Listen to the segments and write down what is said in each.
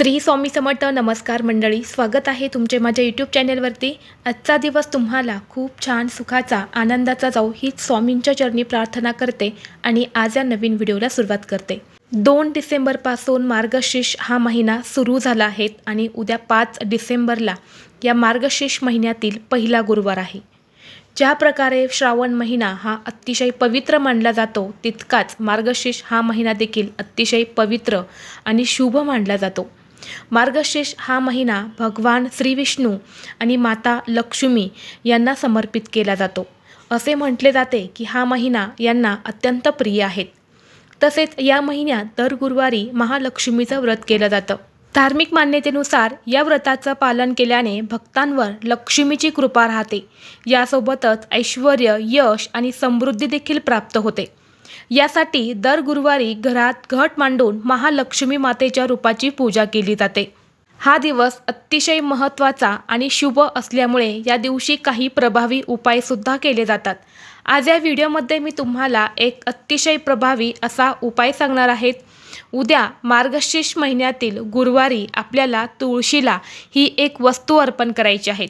श्री स्वामी समर्थ नमस्कार मंडळी स्वागत आहे तुमचे माझ्या यूट्यूब चॅनेलवरती आजचा दिवस तुम्हाला खूप छान सुखाचा आनंदाचा जाऊ हीच स्वामींच्या चरणी प्रार्थना करते आणि आज या नवीन व्हिडिओला सुरुवात करते. दोन डिसेंबरपासून मार्गशीर्ष हा महिना सुरू झाला आहे आणि उद्या पाच डिसेंबरला या मार्गशीर्ष महिन्यातील पहिला गुरुवार आहे. ज्या प्रकारे श्रावण महिना हा अतिशय पवित्र मानला जातो तितकाच मार्गशीर्ष हा महिना देखील अतिशय पवित्र आणि शुभ मानला जातो. मार्गशीर्ष हा महिना भगवान श्रीविष्णू आणि माता लक्ष्मी यांना समर्पित केला जातो. असे म्हटले जाते की हा महिना यांना अत्यंत प्रिय आहेत तसेच या महिन्यात दर गुरुवारी महालक्ष्मीचं व्रत केलं जातं. धार्मिक मान्यतेनुसार या व्रताचं पालन केल्याने भक्तांवर लक्ष्मीची कृपा राहते. यासोबतच ऐश्वर यश आणि समृद्धी देखील प्राप्त होते. यासाठी दर गुरुवारी घरात घट मांडून महालक्ष्मी मातेच्या रूपाची पूजा केली जाते. हा दिवस अतिशय महत्त्वाचा आणि शुभ असल्यामुळे या दिवशी काही प्रभावी उपायसुद्धा केले जातात. आज या व्हिडिओमध्ये मी तुम्हाला एक अतिशय प्रभावी असा उपाय सांगणार आहेत उद्या मार्गशीर्ष महिन्यातील गुरुवारी आपल्याला तुळशीला ही एक वस्तू अर्पण करायची आहेत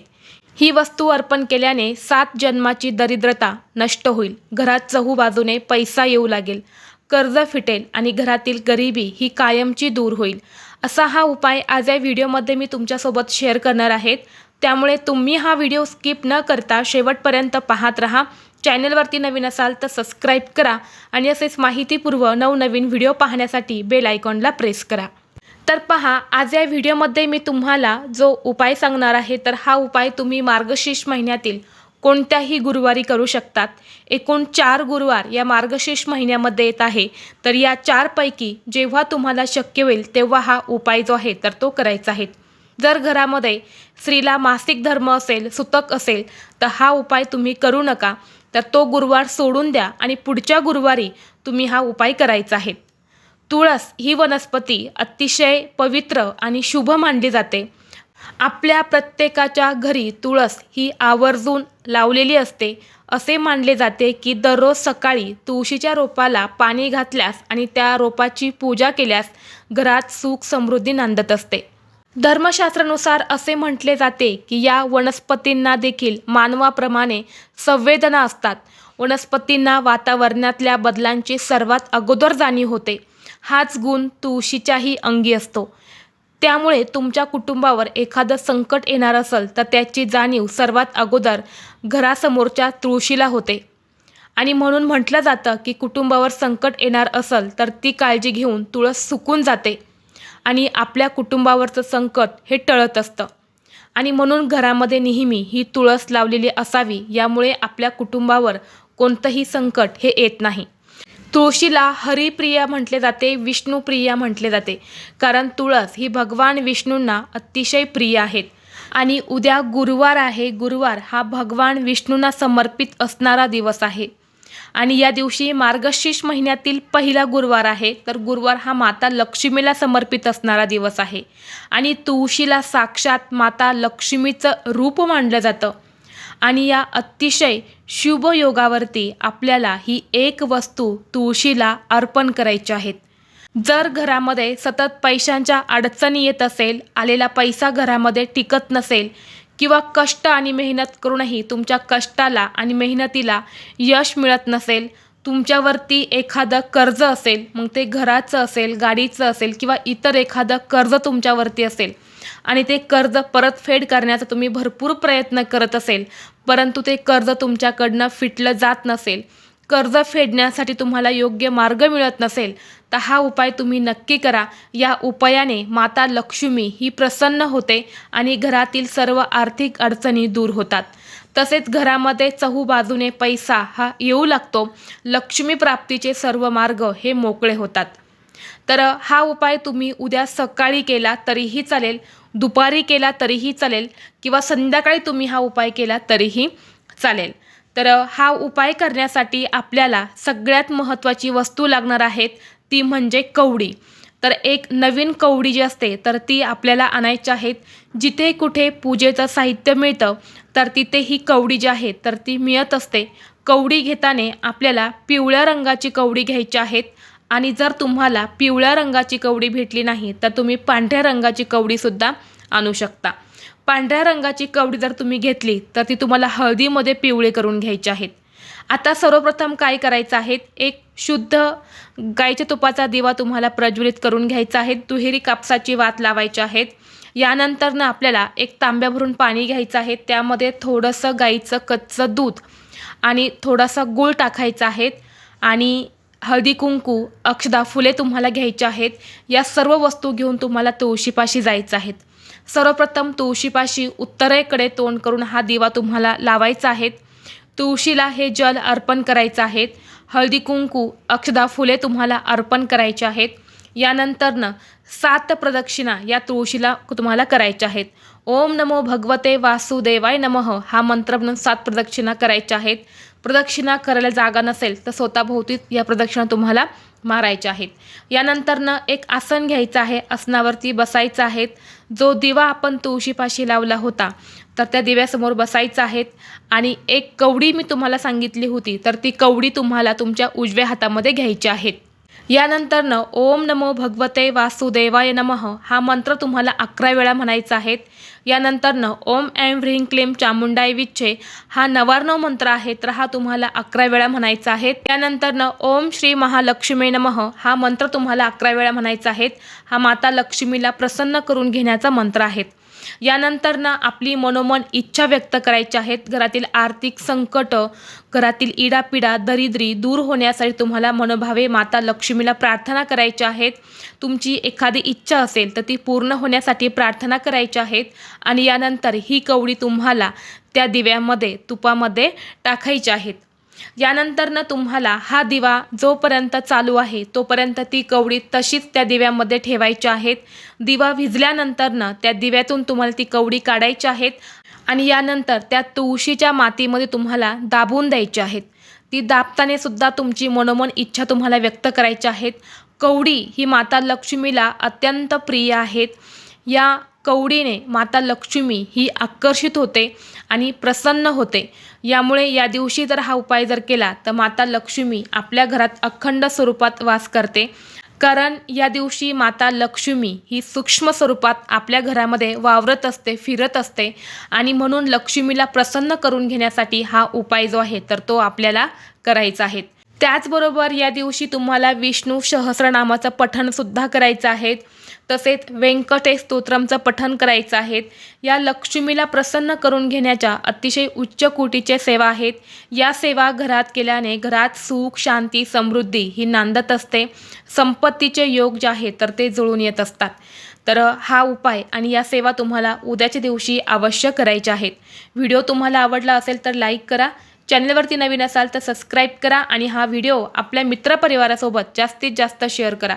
ही वस्तू अर्पण केल्याने सात जन्माची दरिद्रता नष्ट होईल. घरात चहू बाजूने पैसा येऊ लागेल. कर्ज फिटेल आणि घरातील गरिबी ही कायमची दूर होईल. असा हा उपाय आज या व्हिडिओमध्ये मी तुमच्यासोबत शेअर करणार आहेत. त्यामुळे तुम्ही हा व्हिडिओ स्किप न करता शेवटपर्यंत पाहत राहा. चॅनलवरती नवीन असाल तर सबस्क्राईब करा आणि असेच माहितीपूर्व नवनवीन व्हिडिओ पाहण्यासाठी बेल आयकॉनला प्रेस करा. तर पहा आज या व्हिडिओमध्ये मी तुम्हाला जो उपाय सांगणार आहे तर हा उपाय तुम्ही मार्गशीर्ष महिन्यातील कोणत्याही गुरुवारी करू शकतात. एकूण चार गुरुवार या मार्गशीर्ष महिन्यामध्ये येत आहे. तर या चारपैकी जेव्हा तुम्हाला शक्य होईल तेव्हा हा उपाय जो आहे तर तो करायचा आहे. जर घरामध्ये स्त्रीला मासिक धर्म असेल सुतक असेल तर हा उपाय तुम्ही करू नका. तर तो गुरुवार सोडून द्या आणि पुढच्या गुरुवारी तुम्ही हा उपाय करायचा आहे. तुळस ही वनस्पती अतिशय पवित्र आणि शुभ मानली जाते. आपल्या प्रत्येकाच्या घरी तुळस ही आवर्जून लावलेली असते. असे मानले जाते की दररोज सकाळी तुळशीच्या रोपाला पाणी घातल्यास आणि त्या रोपाची पूजा केल्यास घरात सुख समृद्धी नांदत असते. धर्मशास्त्रानुसार असे म्हटले जाते की या वनस्पतींना देखील मानवाप्रमाणे संवेदना असतात. वनस्पतींना वातावरणातल्या बदलांची सर्वात अगोदर जाणीव होते. हाच गुण तुळशीच्याही अंगी असतो. त्यामुळे तुमच्या कुटुंबावर एखादं संकट येणार असेल तर त्याची जाणीव सर्वात अगोदर घरासमोरच्या तुळशीला होते. आणि म्हणून म्हटलं जातं की कुटुंबावर संकट येणार असेल तर ती काळजी घेऊन तुळस सुकून जाते. आणि आपल्या कुटुंबावरचं संकट हे टळत असतं. आणि म्हणून घरामध्ये नेहमी ही तुळस लावलेली असावी यामुळे आपल्या कुटुंबावर कोणतंही संकट हे येत नाही. तुळशीला हरिप्रिया म्हटले जाते विष्णुप्रिया म्हटले जाते. कारण तुळस ही भगवान विष्णूंना अतिशय प्रिय आहेत. आणि उद्या गुरुवार आहे गुरुवार हा भगवान विष्णूंना समर्पित असणारा दिवस आहे. आणि या दिवशी मार्गशीर्ष महिन्यातील पहिला गुरुवार आहे तर गुरुवार हा माता लक्ष्मीला समर्पित असणारा दिवस आहे. आणि तुळशीला साक्षात माता लक्ष्मीचं रूप मानलं जातं. आणि या अतिशय शुभ योगावरती आपल्याला ही एक वस्तू तुळशीला अर्पण करायची आहेत. जर घरामध्ये सतत पैशांच्या अडचणी येत असेल आलेला पैसा घरामध्ये टिकत नसेल किंवा कष्ट आणि मेहनत करूनही तुमच्या कष्टाला आणि मेहनतीला यश मिळत नसेल तुमच्यावरती एखादं कर्ज असेल मग ते घराचं असेल गाडीचं असेल किंवा इतर एखादं कर्ज तुमच्यावरती असेल आणि ते कर्ज परतफेड करण्याचा तुम्ही भरपूर प्रयत्न करत असेल परंतु ते कर्ज तुमच्याकडनं फिटलं जात नसेल. कर्ज फेडण्यासाठी तुम्हाला योग्य मार्ग मिळत नसेल तर हा उपाय तुम्ही नक्की करा. या उपायाने माता लक्ष्मी ही प्रसन्न होते आणि घरातील सर्व आर्थिक अडचणी दूर होतात. तसेच घरामध्ये चहू बाजूने पैसा हा येऊ लागतो. लक्ष्मी प्राप्तीचे सर्व मार्ग हे मोकळे होतात. तर हा उपाय तुम्ही उद्या सकाळी केला तरीही चालेल दुपारी केला तरीही चालेल किंवा संध्याकाळी तुम्ही हा उपाय केला तरीही चालेल. तर हा उपाय करण्यासाठी आपल्याला सगळ्यात महत्त्वाची वस्तू लागणार आहेत ती म्हणजे कवडी. तर एक नवीन कवडी जी असते तर ती आपल्याला आणायची आहेत. जिथे कुठे पूजेचं साहित्य मिळतं तर तिथे ही कवडी जी आहे तर ती मिळत असते. कवडी घेताना आपल्याला पिवळ्या रंगाची कवडी घ्यायची आहेत. आणि जर तुम्हाला पिवळ्या रंगाची कवडी भेटली नाही तर तुम्ही पांढऱ्या रंगाची कवडीसुद्धा आणू शकता. पांढऱ्या रंगाची कवडी जर तुम्ही घेतली तर ती तुम्हाला हळदीमध्ये पिवळे करून घ्यायची आहेत आता सर्वप्रथम काय करायचं आहे? एक शुद्ध गाईच्या तुपाचा दिवा तुम्हाला प्रज्वलित करून घ्यायचा आहे. दुहेरी कापसाची वात लावायची आहेत यानंतर ना आपल्याला एक तांब्या भरून पाणी घ्यायचं आहे. त्यामध्ये थोडंसं गाईचं कच्चं दूध आणि थोडासा गूळ टाकायचा आहे. आणि हळदी कुंकू अक्षदा फुले तुम्हाला घ्यायची आहेत. या सर्व वस्तू घेऊन तुम्हाला तुळशीपाशी जायचं आहेत सर्वप्रथम तुळशीपाशी उत्तरेकडे तोंड करून हा दिवा तुम्हाला लावायचा आहे. तुळशीला हे जल अर्पण करायचं आहेत हळदी कुंकू अक्षदा फुले तुम्हाला अर्पण करायचे आहेत. यानंतरनं सात प्रदक्षिणा या तुळशीला तुम्हाला करायच्या आहेत. ओम नमो भगवते वासुदेवाय नमः हा मंत्र म्हणून सात प्रदक्षिणा करायच्या आहेत. प्रदक्षिणा करायला जागा नसेल तर स्वतःभोवती या प्रदक्षिणा तुम्हाला मारायच्या आहेत. यानंतरनं एक आसन घ्यायचं आहे. आसनावरती बसायचं आहे जो दिवा आपण तुळशीपाशी लावला होता तर त्या दिव्यासमोर बसायचं आहेत. आणि एक कवडी मी तुम्हाला सांगितली होती तर ती कवडी तुम्हाला तुमच्या उजव्या हातामध्ये घ्यायची आहेत यानंतरनं ओम नमो भगवते वासुदेवाय नमः हा मंत्र तुम्हाला अकरा वेळा म्हणायचा आहे. यानंतरनं ओम ऐं ह्रीं क्लीम चामुंडाय विच्छे हा नवार्णव मंत्र आहे तर हा तुम्हाला अकरा वेळा म्हणायचा आहे. त्यानंतरनं ओम श्री महालक्ष्मी नमः हा मंत्र तुम्हाला अकरा वेळा म्हणायचा आहे. हा माता लक्ष्मीला प्रसन्न करून घेण्याचा मंत्र आहे. यानंतरनं आपली मनोमन इच्छा व्यक्त करायची आहेत घरातील आर्थिक संकट घरातील इडापिडा दरिद्री दूर होण्यासाठी तुम्हाला मनोभावे माता लक्ष्मी लक्ष्मीला प्रार्थना करायच्या आहेत तुमची एखादी इच्छा असेल तर ती पूर्ण होण्यासाठी प्रार्थना करायच्या आहेत आणि यानंतर ही कवडी तुम्हाला त्या दिव्यामध्ये तुपामध्ये टाकायची आहेत. यानंतरनं तुम्हाला हा दिवा जोपर्यंत चालू आहे तोपर्यंत ती कवडी तशीच त्या दिव्यामध्ये ठेवायची आहेत. दिवा विझल्यानंतरनं त्या दिव्यातून तुम्हाला ती कवडी काढायची आहेत आणि यानंतर त्या तुळशीच्या मातीमध्ये तुम्हाला दाबून द्यायचे आहेत. ती दाबताने सुद्धा तुमची मनोमन इच्छा तुम्हाला व्यक्त करायच्या आहेत. कवडी ही माता लक्ष्मीला अत्यंत प्रिय आहेत. या कवडीने माता लक्ष्मी ही आकर्षित होते आणि प्रसन्न होते. यामुळे या दिवशी जर हा उपाय जर केला तर माता लक्ष्मी आपल्या घरात अखंड स्वरूपात वास करते. कारण या दिवशी माता लक्ष्मी ही सूक्ष्म स्वरूपात आपल्या घरामध्ये वावरत असते फिरत असते आणि म्हणून लक्ष्मीला प्रसन्न करून घेण्यासाठी हा उपाय जो आहे तर तो आपल्याला करायचा आहे. त्याचबरोबर या दिवशी तुम्हाला विष्णू सहस्रनामाचं पठणसुद्धा करायचं आहे. तसेच व्यंकटेश स्तोत्रमचं पठन करायचं आहेत. या लक्ष्मीला प्रसन्न करून घेण्याच्या अतिशय उच्च कोटीच्या सेवा आहेत. या सेवा घरात केल्याने घरात सुख शांती समृद्धी ही नांदत असते. संपत्तीचे योग जे आहेत तर ते जुळून येत असतात. तर हा उपाय आणि या सेवा तुम्हाला उद्याच्या दिवशी अवश्य करायच्या आहेत. व्हिडिओ तुम्हाला आवडला असेल तर लाईक करा. चॅनलवरती नवीन असाल तर सबस्क्राईब करा आणि हा व्हिडिओ आपल्या मित्रपरिवारासोबत जास्तीत जास्त शेअर करा.